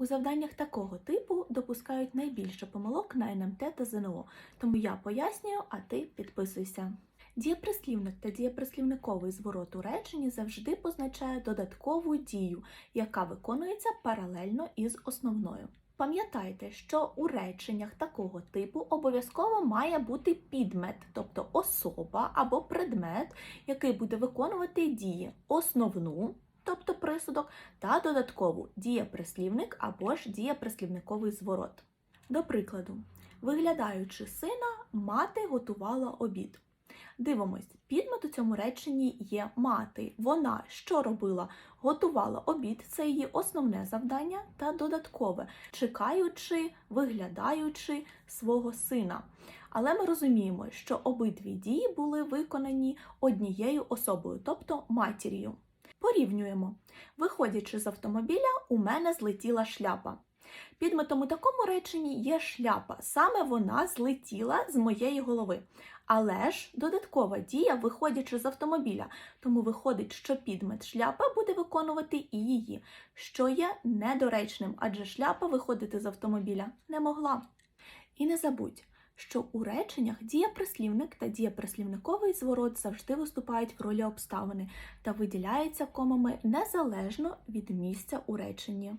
У завданнях такого типу допускають найбільше помилок на НМТ та ЗНО, тому я пояснюю, а ти підписуйся. Дієприслівник та дієприслівниковий зворот у реченні завжди позначає додаткову дію, яка виконується паралельно із основною. Пам'ятайте, що у реченнях такого типу обов'язково має бути підмет, тобто особа або предмет, який буде виконувати дії основну, тобто присудок, та додаткову дієприслівник або ж дієприслівниковий зворот. До прикладу, виглядаючи сина, мати готувала обід. Дивимось, підмет у цьому реченні є мати. Вона що робила? Готувала обід, це її основне завдання та додаткове, чекаючи, виглядаючи свого сина. Але ми розуміємо, що обидві дії були виконані однією особою, тобто матір'ю. Порівнюємо. Виходячи з автомобіля, у мене злетіла шляпа. Підметом у такому реченні є шляпа. Саме вона злетіла з моєї голови. Але ж додаткова дія, виходячи з автомобіля, тому виходить, що підмет шляпа буде виконувати і її, що є недоречним, адже шляпа виходити з автомобіля не могла. І не забудь, що у реченнях дієприслівник та дієприслівниковий зворот завжди виступають в ролі обставини та виділяються комами незалежно від місця у реченні.